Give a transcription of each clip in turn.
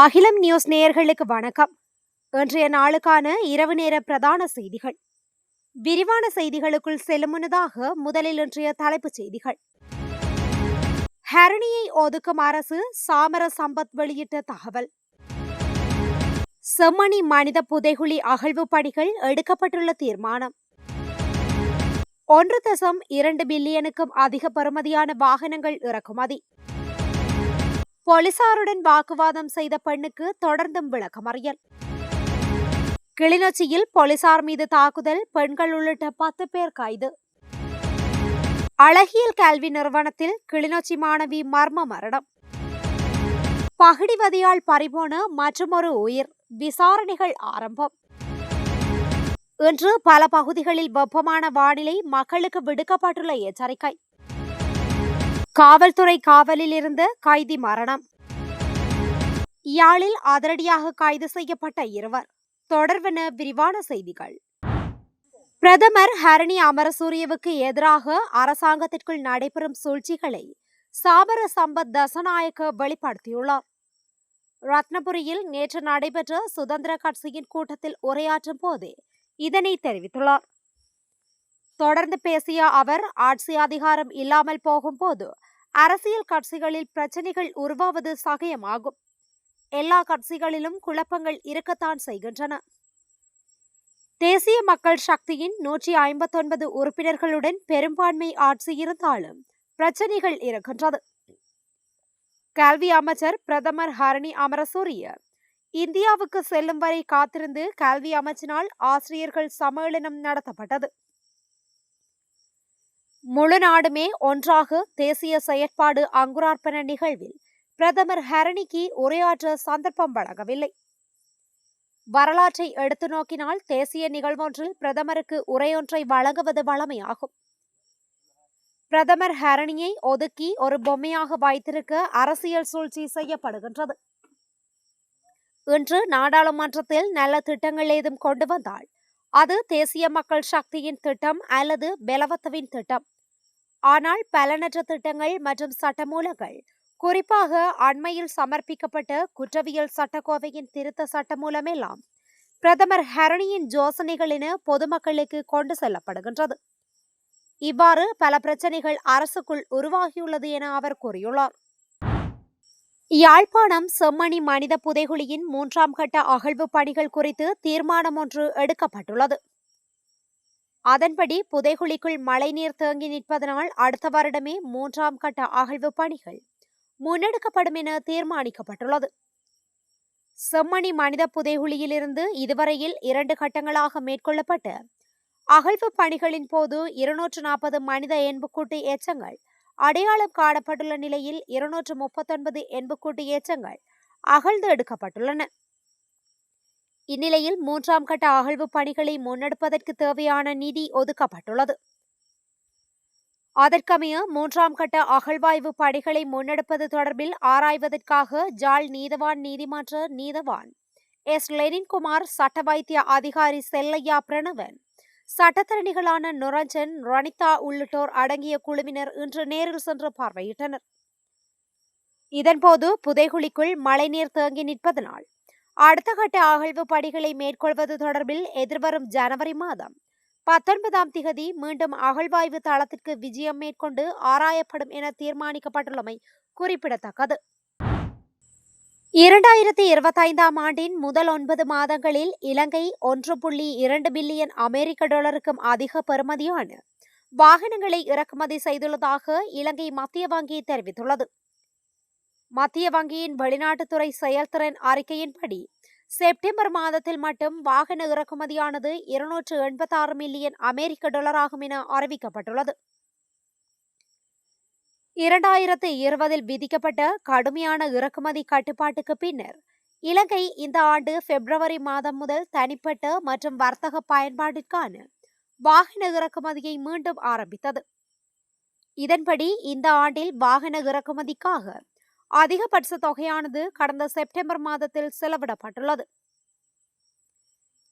அகிலம் நியூஸ் நேயர்களுக்கு வணக்கம். இன்றைய நாளுக்கான இரவு நேர பிரதான செய்திகள். விரிவான செய்திகளுக்குள் செல்லும் முன்னதாக முதலில் இன்றைய தலைப்புச் செய்திகள். ஹரணியை ஒதுக்கும் அரசு சாமர சம்பத் வெளியிட்ட தகவல். செம்மணி மனித புதைகுழி அகழ்வு பணிகள் எடுக்கப்பட்டுள்ள தீர்மானம். ஒன்று தசம் இரண்டு பில்லியனுக்கும் அதிக பெறுமதியான வாகனங்கள் இறக்குமதி. போலீசாருடன் வாக்குவாதம் செய்த பெண்ணுக்கு தொடர்ந்தும் விளக்கமறியல். கிளிநொச்சியில் போலீசார் மீது தாக்குதல் பெண்கள் உள்ளிட்ட பத்து பேர் கைது. அழகியல் கல்வி நிறுவனத்தில் கிளிநொச்சி மாணவி மர்ம மரணம். பகிடிவதியால் பறிபோன மற்றொரு உயிர் விசாரணைகள் ஆரம்பம். இன்று பல பகுதிகளில் வெப்பமான வானிலை மக்களுக்கு விடுக்கப்பட்டுள்ள எச்சரிக்கை. காவல்துறை காவலில் இருந்த கைதி மரணம். யாழில் அதிரடியாக கைது செய்யப்பட்ட இருவர். தொடர்வென விரிவான செய்திகள். பிரதமர் ஹரணி அமரசூரியவுக்கு எதிராக அரசாங்கத்திற்குள் நடைபெறும் சூழ்ச்சிகளை சாபர சம்பத் தசநாயக்க வெளிப்படுத்தியுள்ளார். ரத்னபுரியில் நேற்று நடைபெற்ற சுதந்திர கட்சியின் கூட்டத்தில் உரையாற்றும் போதே இதனை தெரிவித்துள்ளார். தொடர்ந்து பேசிய அவர் ஆட்சி அதிகாரம் இல்லாமல் போகும்போது அரசியல் கட்சிகளில் பிரச்சனைகள் உருவாவது சகயமாகும் எல்லா கட்சிகளிலும் குழப்பங்கள் இருக்கத்தான் செய்கின்றன. தேசிய மக்கள் சக்தியின் நூற்றி ஐம்பத்தொன்பது உறுப்பினர்களுடன் பெரும்பான்மை ஆட்சி இருந்தாலும் பிரச்சனைகள் இருக்கின்றது. கல்வி அமைச்சர் பிரதமர் ஹரணி அமரசூரிய இந்தியாவுக்கு செல்லும் வரை காத்திருந்து கல்வி அமைச்சினால் ஆசிரியர்கள் சம்மேளனம் நடத்தப்பட்டது. முழு நாடுமே ஒன்றாக தேசிய செயற்பாடு அங்குரார்ப்பண நிகழ்வில் பிரதமர் ஹரணிக்கு உரையாற்ற சந்தர்ப்பம் வழங்கவில்லை. வரலாற்றை எடுத்து நோக்கினால் தேசிய நிகழ்வொன்றில் பிரதமருக்கு உரையொன்றை வழங்குவது வழமையாகும் பிரதமர் ஹரணியை ஒதுக்கி ஒரு பொம்மையாக வைத்திருக்க அரசியல் சூழ்ச்சி செய்யப்படுகின்றது. இன்று நாடாளுமன்றத்தில் நல்ல திட்டங்கள் ஏதும் கொண்டு வந்தால் அது தேசிய மக்கள் சக்தியின் திட்டம் அல்லது பெலவத்தவின் திட்டம். ஆனால் பலனற்ற திட்டங்கள் மற்றும் சட்டமூலங்கள். குறிப்பாக அண்மையில் சமர்ப்பிக்கப்பட்ட குற்றவியல் சட்டக்கோவையின் திருத்த சட்டமூலமெல்லாம் பிரதமர் ஹரணியின் யோசனைகள் என பொதுமக்களுக்கு கொண்டு செல்லப்படுகின்றது. இவ்வாறு பல பிரச்சனைகள் அரசுக்குள் உருவாகியுள்ளது என அவர் கூறியுள்ளார். யாழ்ப்பாணம் செம்மணி மனித புதைகுழியின் மூன்றாம் கட்ட அகழ்வு பணிகள் குறித்து தீர்மானம் ஒன்று எடுக்கப்பட்டுள்ளது. அதன்படி புதைகுழிக்குள் மழைநீர் தேங்கி நிற்பதனால் அடுத்த வருடமே மூன்றாம் கட்ட அகழ்வு பணிகள் முன்னெடுக்கப்படும் என தீர்மானிக்கப்பட்டுள்ளது. செம்மணி மனித புதைகுழியிலிருந்து இதுவரையில் இரண்டு கட்டங்களாக மேற்கொள்ளப்பட்ட அகழ்வு பணிகளின் போது இருநூற்று நாற்பது மனித எண்புக்கூட்டு எச்சங்கள் அடையாளம் காணப்பட்டுள்ள நிலையில் இருநூற்று முப்பத்தொன்பது எண்புக்கூட்டு எச்சங்கள் அகழ்ந்து எடுக்கப்பட்டுள்ளன. இந்நிலையில் மூன்றாம் கட்ட அகழ்வு பணிகளை முன்னெடுப்பதற்கு தேவையான நிதி ஒதுக்கப்பட்டுள்ளது. அதற்கமைய மூன்றாம் கட்ட அகழ்வாய்வு பணிகளை முன்னெடுப்பது தொடர்பில் ஆராய்வதற்காக ஜால் நீதவான் நீதிமன்ற நீதவான் எஸ். லெனின்குமார் சட்ட வைத்திய அதிகாரி செல்லையா பிரணவன் சட்டத்தரணிகளான நுரஞ்சன் ரணிதா உள்ளிட்டோர் அடங்கிய குழுவினர் இன்று நேரில் சென்று பார்வையிட்டனர். இதன்போது புதைகுழிக்குள் மழைநீர் தேங்கி நிற்பதனால் அடுத்த கட்ட அகழ்வு பணிகளை மேற்கொள்வது தொடர்பில் எதிர்வரும் ஜனவரி மாதம். பத்தொன்பதாம் திகதி மீண்டும் அகழ்வாய்வு தளத்திற்கு விஜயம் மேற்கொண்டு ஆராயப்படும் என தீர்மானிக்கப்பட்டுள்ளமை குறிப்பிடத்தக்கது. இரண்டாயிரத்தி இருபத்தைந்தாம் ஆண்டின் முதல் ஒன்பது மாதங்களில் இலங்கை ஒன்று புள்ளி இரண்டு பில்லியன் அமெரிக்க டாலருக்கும் அதிக பெறுமதியான வாகனங்களை இறக்குமதி செய்துள்ளதாக இலங்கை மத்திய வங்கி தெரிவித்துள்ளது. மத்திய வங்கியின் வெளிநாட்டுத்துறை செயல்திறன் அறிக்கையின்படி செப்டம்பர் மாதத்தில் மட்டும் வாகன இறக்குமதியானது இருநூற்று எண்பத்தாறு மில்லியன் அமெரிக்க டாலர் ஆகும் என அறிவிக்கப்பட்டுள்ளது. இரண்டாயிரத்து இருபதில் விதிக்கப்பட்ட கடுமையான இறக்குமதி கட்டுப்பாட்டுக்கு பின்னர் இலங்கை இந்த ஆண்டு பிப்ரவரி மாதம் முதல் தனிப்பட்ட மற்றும் வர்த்தக பயன்பாட்டிற்கான வாகன இறக்குமதியை மீண்டும் ஆரம்பித்தது. இதன்படி இந்த ஆண்டில் வாகன இறக்குமதிக்காக அதிகபட்ச தொகையானது கடந்த செப்டம்பர் மாதத்தில் செலவிடப்பட்டுள்ளது.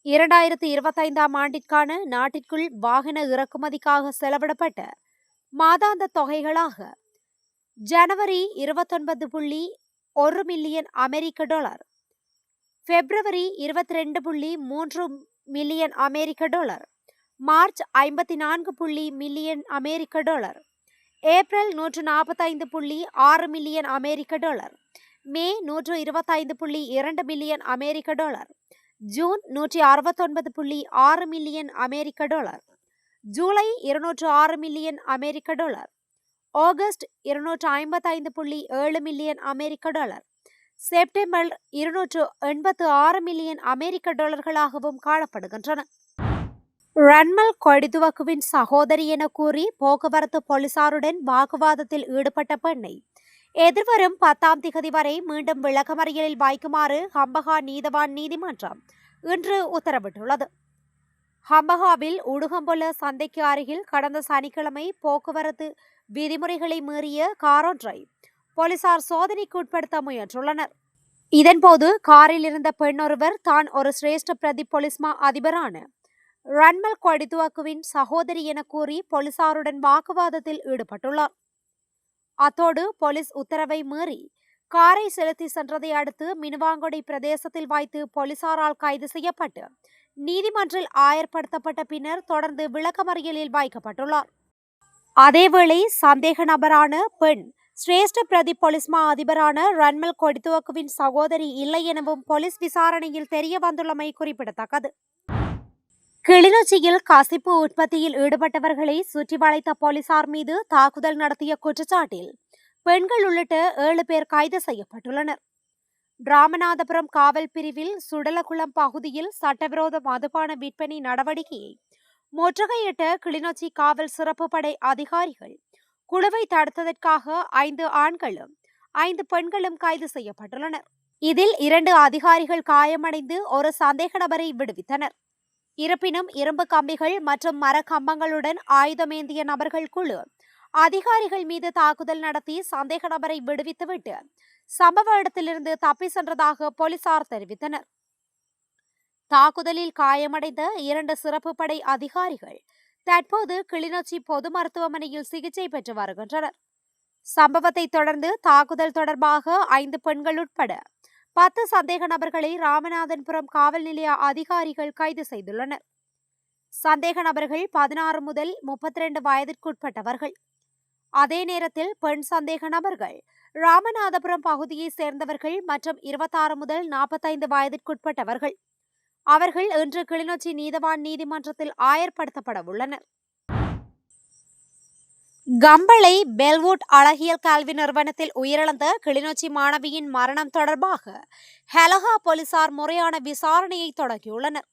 இரண்டாயிரத்தி இருபத்தைந்தாம் ஆண்டிற்கான நாட்டிற்குள் வாகன இறக்குமதிக்காக செலவிடப்பட்ட மாதாந்த தொகைகளாக ஜனவரி இருபத்தொன்பது புள்ளி ஒரு மில்லியன் அமெரிக்க டாலர் பிப்ரவரி இருபத்தி ரெண்டு புள்ளி மூன்று மில்லியன் அமெரிக்க டாலர் மார்ச் ஐம்பத்தி நான்கு புள்ளி மில்லியன் அமெரிக்க டாலர் ஏப்ரல் நூற்று நாற்பத்தைந்து புள்ளி ஆறு மில்லியன் அமெரிக்க டாலர். மே நூற்று இருபத்தைந்து புள்ளி இரண்டு மில்லியன் அமெரிக்க டாலர். ஜூன் நூற்றி அறுபத்தொன்பது புள்ளி ஆறு மில்லியன் அமெரிக்க டாலர். ஜூலை இருநூற்று ஆறு மில்லியன் அமெரிக்க டாலர். ஆகஸ்ட் இருநூற்று ஐம்பத்தைந்து புள்ளி ஏழு மில்லியன் அமெரிக்க டாலர். செப்டம்பர் இருநூற்று எண்பத்து ஆறு மில்லியன் அமெரிக்க டாலர்களாகவும் காணப்படுகின்றன. ரன்மல் கொடிதுவக்குவின் சகோதரி என கூறி போக்குவரத்து போலீசாருடன் வாக்குவாதத்தில் ஈடுபட்ட பெண்ணை. எதிர்வரும் பத்தாம் திகதி வரை மீண்டும் விளக்கமறியலில் வைக்குமாறு ஹம்பகா நீதவான் நீதிமன்றம் இன்று உத்தரவிட்டுள்ளது. ஹம்பகாவில் உடுகம்புல சந்தைக்கு அருகில் கடந்த சனிக்கிழமை போக்குவரத்து விதிமுறைகளை மீறிய காரொன்றை போலீசார் சோதனைக்கு உட்படுத்த முயன்றுள்ளனர். இதன்போது காரில் இருந்த பெண்ணொருவர் தான் ஒரு சிரேஷ்ட பிரதி போலீஸ்மா அதிபரான ரன்மல் கொடிதுவக்குவின் சகோதரி என கூறி போலீசாருடன் வாக்குவாதத்தில் ஈடுபட்டுள்ளார். அத்தோடு போலீஸ் உத்தரவை மீறி காரை செலுத்தி சென்றதை அடுத்து மினுவாங்கொடை பிரதேசத்தில் வைத்து போலீசாரால் கைது செய்யப்பட்டு நீதிமன்றில் ஆயர்படுத்தப்பட்ட பின்னர் தொடர்ந்து விளக்கமறியலில் வைக்கப்பட்டுள்ளார். அதேவேளை சந்தேக நபரான பெண் சிரேஷ்ட பிரதி பொலிஸ்மா அதிபரான ரன்மல் கொடித்துவக்குவின் சகோதரி இல்லை எனவும் போலீஸ் விசாரணையில் தெரிய வந்துள்ளமை குறிப்பிடத்தக்கது. கிளிநொச்சியில் கசிப்பு உற்பத்தியில் ஈடுபட்டவர்களை சுற்றி வளைத்த போலீசார் மீது தாக்குதல் நடத்திய குற்றச்சாட்டில் பெண்கள் உள்ளிட்ட ஏழு பேர் கைது செய்யப்பட்டுள்ளனர். ராமநாதபுரம் காவல் பிரிவில் சுடலகுளம் பகுதியில் சட்டவிரோத மதுபான விற்பனை நடவடிக்கையை முற்றுகையிட்ட கிளிநொச்சி காவல் சிறப்பு படை அதிகாரிகள் குழுவை தடுத்ததற்காக ஐந்து ஆண்களும் ஐந்து பெண்களும் கைது செய்யப்பட்டுள்ளனர். இதில் இரண்டு அதிகாரிகள் காயமடைந்து ஒரு சந்தேக நபரை விடுவித்தனர். இருப்பினும் இரும்பு கம்பிகள் மற்றும் மரக்கம்பங்களுடன் ஆயுதமேந்திய நபர்கள் குழு அதிகாரிகள் மீது தாக்குதல் நடத்தி சந்தேக நபரை விடுவித்துவிட்டு சம்பவ இடத்திலிருந்து தப்பி சென்றதாக போலீசார் தெரிவித்தனர். தாக்குதலில் காயமடைந்த இரண்டு சிறப்பு படை அதிகாரிகள் தற்போது கிளிநொச்சி பொது மருத்துவமனையில் சிகிச்சை பெற்று வருகின்றனர். சம்பவத்தை தொடர்ந்து தாக்குதல் தொடர்பாக ஐந்து பெண்கள் உட்பட பத்து சந்தேக நபர்களை ராமநாதன்புரம் காவல் நிலைய அதிகாரிகள் கைது செய்துள்ளனர். சந்தேக நபர்கள் பதினாறு முதல் முப்பத்தி ரெண்டு வயதிற்குட்பட்டவர்கள். அதே நேரத்தில் பெண் சந்தேக நபர்கள் ராமநாதபுரம் பகுதியைச் சேர்ந்தவர்கள் மற்றும் இருபத்தாறு முதல் நாற்பத்தைந்து வயதிற்குட்பட்டவர்கள். அவர்கள் இன்று கிளிநொச்சி நீதவான் நீதிமன்றத்தில் ஆயர்படுத்தப்பட உள்ளனர் கம்பளை பெல்வுட் அழகியல் கல்வி நிறுவனத்தில் உயிரிழந்த கிளிநொச்சி மாணவியின் மரணம் தொடர்பாக ஹெலஹா போலீசார் முறையான விசாரணையை தொடங்கியுள்ளனர்.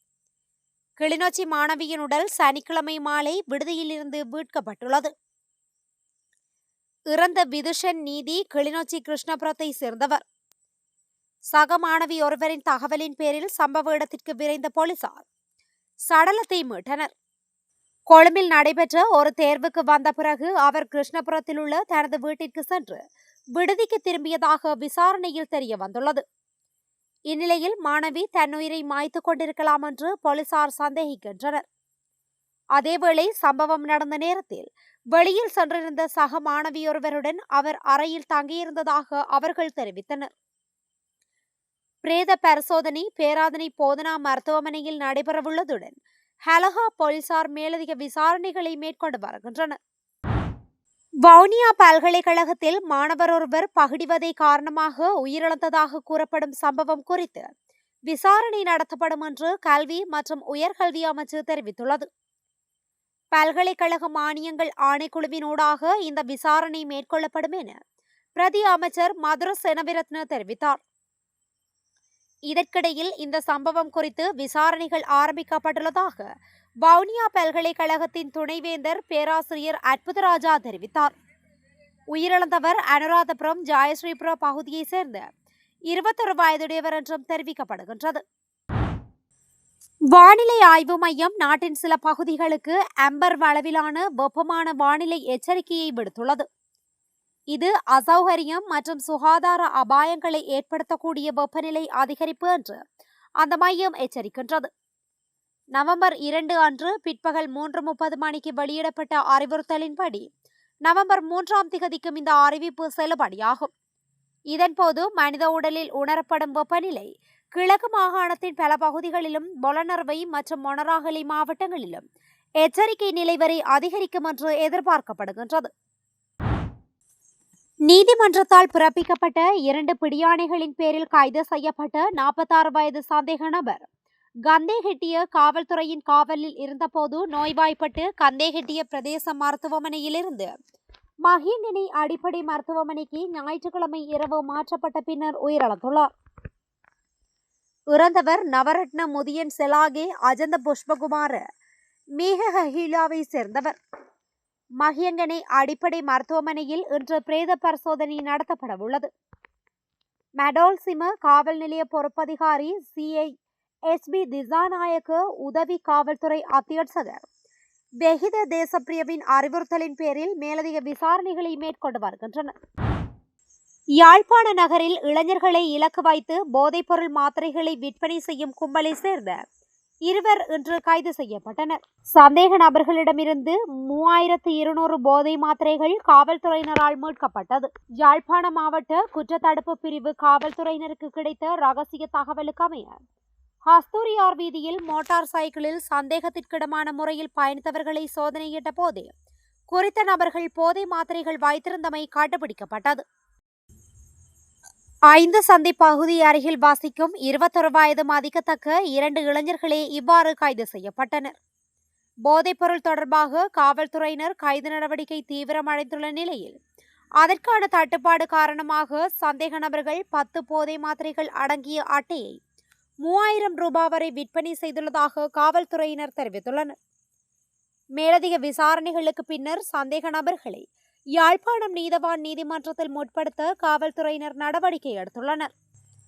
கிளிநொச்சி மாணவியின் உடல் சனிக்கிழமை மாலை விடுதியிலிருந்து மீட்கப்பட்டுள்ளது. இறந்த விதுஷன் நீதி கிளிநொச்சி கிருஷ்ணபுரத்தை சேர்ந்தவர். சக மாணவி ஒருவரின் தகவலின் பேரில் சம்பவ இடத்திற்கு விரைந்த போலீசார் சடலத்தை மீட்டனர். கொழும்பில் நடைபெற்ற ஒரு தேர்வுக்கு வந்த பிறகு அவர் கிருஷ்ணபுரத்தில் உள்ள தனது வீட்டிற்கு சென்று விடுதிக்கு திரும்பியதாக விசாரணையில் தெரிய வந்துள்ளது. இந்நிலையில் மாணவி தன்னுயிரை மாய்த்து கொண்டிருக்கலாம் என்று போலீசார் சந்தேகிக்கின்றனர். அதேவேளை சம்பவம் நடந்த நேரத்தில் வெளியில் சென்றிருந்த சக மாணவியொருவருடன் அவர் அறையில் தங்கியிருந்ததாக அவர்கள் தெரிவித்தனர். பிரேத பரிசோதனை பேராதனை போதனா மருத்துவமனையில் நடைபெறவுள்ளதுடன் ஹலஹா போலீசார் மேலதிக விசாரணைகளை மேற்கொண்டு வருகின்றனர். வவுனியா பல்கலைக்கழகத்தில் மாணவர் ஒருவர் பகிடிவதை காரணமாக உயிரிழந்ததாக கூறப்படும் சம்பவம் குறித்து விசாரணை நடத்தப்படும் என்று கல்வி மற்றும் உயர்கல்வி அமைச்சு தெரிவித்துள்ளது. பல்கலைக்கழக மானியங்கள் ஆணைக்குழுவினூடாக இந்த விசாரணை மேற்கொள்ளப்படும் என பிரதி அமைச்சர் மதுர செனவிரத்ன தெரிவித்தார். இதற்கிடையில் இந்த சம்பவம் குறித்து விசாரணைகள் ஆரம்பிக்கப்பட்டுள்ளதாக வவுனியா பல்கலைக்கழகத்தின் துணைவேந்தர் பேராசிரியர் அற்புதராஜா தெரிவித்தார். உயிரிழந்தவர் அனுராதபுரம் ஜாயஸ்ரீபுர பகுதியைச் சேர்ந்த இருபத்தொரு வயதுடையவர் என்றும் தெரிவிக்கப்படுகின்றது. வானிலை ஆய்வு மையம் நாட்டின் சில பகுதிகளுக்கு அம்பர் அளவிலான வெப்பமான வானிலை எச்சரிக்கையை விடுத்துள்ளது. இது அசௌகரியம் மற்றும் சுகாதார அபாயங்களை ஏற்படுத்தக்கூடிய வெப்பநிலை அதிகரிப்பு என்று அந்த மையம் எச்சரிக்கின்றது. நவம்பர் இரண்டு அன்று பிற்பகல் மூன்று முப்பது மணிக்கு வெளியிடப்பட்ட அறிவுறுத்தலின்படி நவம்பர் மூன்றாம் திகதிக்கும் இந்த அறிவிப்பு செல்லுபடியாகும். இதன்போது மனித உடலில் உணரப்படும் வெப்பநிலை கிழக்கு மாகாணத்தின் பல பகுதிகளிலும் பொலனர்வை மற்றும் மொனராகலி மாவட்டங்களிலும் எச்சரிக்கை நிலை வரை அதிகரிக்கும் என்று எதிர்பார்க்கப்படுகின்றது. நீதிமன்றத்தால் பிறப்பிக்கப்பட்ட இரண்டு பிடியாணைகளின் பேரில் கைது செய்யப்பட்ட நாற்பத்தாறு வயது சந்தேக நபர். கந்தேகெட்டிய காவல்துறையின் காவலில் இருந்தபோது நோய்வாய்ப்பட்டு கந்தேகெட்டிய பிரதேச மருத்துவமனையிலிருந்து மகிந்தினி அடிப்படை மருத்துவமனைக்கு ஞாயிற்றுக்கிழமை இரவு மாற்றப்பட்ட பின்னர் உயிரிழந்துள்ளார். இறந்தவர் நவரத்ன முதியன் செலாகே அஜந்த புஷ்பகுமார் மேகஹிலாவை சேர்ந்தவர். மகியங்கனை அடிப்படை மருத்துவமனையில் இன்று பிரேத பரிசோதனை நடத்தப்பட உள்ளது மெடோல் காவல் நிலைய பொறுப்பதிகாரி சிஐ எஸ்பி திசாநாயக்கு உதவி காவல்துறை அத்தியட்சகர். வெகித தேசப்பிரியவின் அறிவுறுத்தலின் பேரில் மேலதிக விசாரணைகளை மேற்கொண்டு வருகின்றனர். யாழ்ப்பாண நகரில் இளைஞர்களை இலக்கு வைத்து போதைப்பொருள் மாத்திரைகளை விற்பனை செய்யும் கும்பலை சேர்ந்த இருவர் இன்று கைது செய்யப்பட்டனர். சந்தேக நபர்களிடமிருந்து மூவாயிரத்து இருநூறு போதை மாத்திரைகள் காவல்துறையினரால் மீட்கப்பட்டது. யாழ்ப்பாண மாவட்ட குற்றத்தடுப்பு பிரிவு காவல்துறையினருக்கு கிடைத்த ரகசிய தகவலுக்கு அமைய ஹஸ்தூரியார் வீதியில் மோட்டார் சைக்கிளில் சந்தேகத்திற்கிடமான முறையில் பயணித்தவர்களை சோதனையிட்ட போதே குறித்த நபர்கள் போதை மாத்திரைகள் வைத்திருந்தமை கண்டுபிடிக்கப்பட்டது. ஐந்து சந்தை பகுதி அருகில் வாசிக்கும் இருபத்தொரு வயது மதிக்கத்தக்க இரண்டு இளைஞர்களே இவ்வாறு கைது செய்யப்பட்டனர். போதைப்பொருள் தொடர்பாக காவல்துறையினர் கைது நடவடிக்கை தீவிரமடைந்துள்ள நிலையில் அதற்கான தட்டுப்பாடு காரணமாக சந்தேக நபர்கள் பத்து போதை மாத்திரைகள் அடங்கிய அட்டையை மூவாயிரம் ரூபாய் வரை விற்பனை செய்துள்ளதாக காவல்துறையினர் தெரிவித்துள்ளனர். மேலதிக விசாரணைகளுக்கு பின்னர் சந்தேக நபர்களை யாழ்ப்பாணம் நீதவான் நீதிமன்றத்தில் முற்படுத்த காவல்துறையினர் நடவடிக்கை எடுத்துள்ளனர்.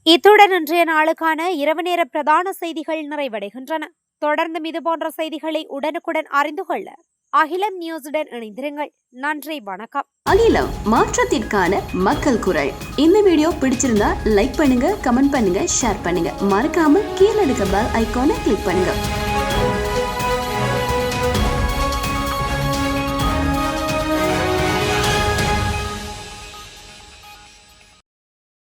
இத்துடன் இன்றைய நாளுக்கான இரவு நேர பிரதான செய்திகள் நிறைவடைகின்றன. தொடர்ந்தும் இதுபோன்ற செய்திகளை உடனுக்குடன் அறிந்து கொள்ள அகிலம் நியூஸுடன் இணைந்திருங்கள். நன்றி வணக்கம். அகிலம் மாற்றத்திற்கான மக்கள் குரல். இந்த வீடியோ பிடிச்சிருந்தா லைக் பண்ணுங்க கமெண்ட் பண்ணுங்க ஷேர் பண்ணுங்க. மறக்காம கீழே இருக்க பெல் ஐகானை கிளிக் பண்ணுங்க.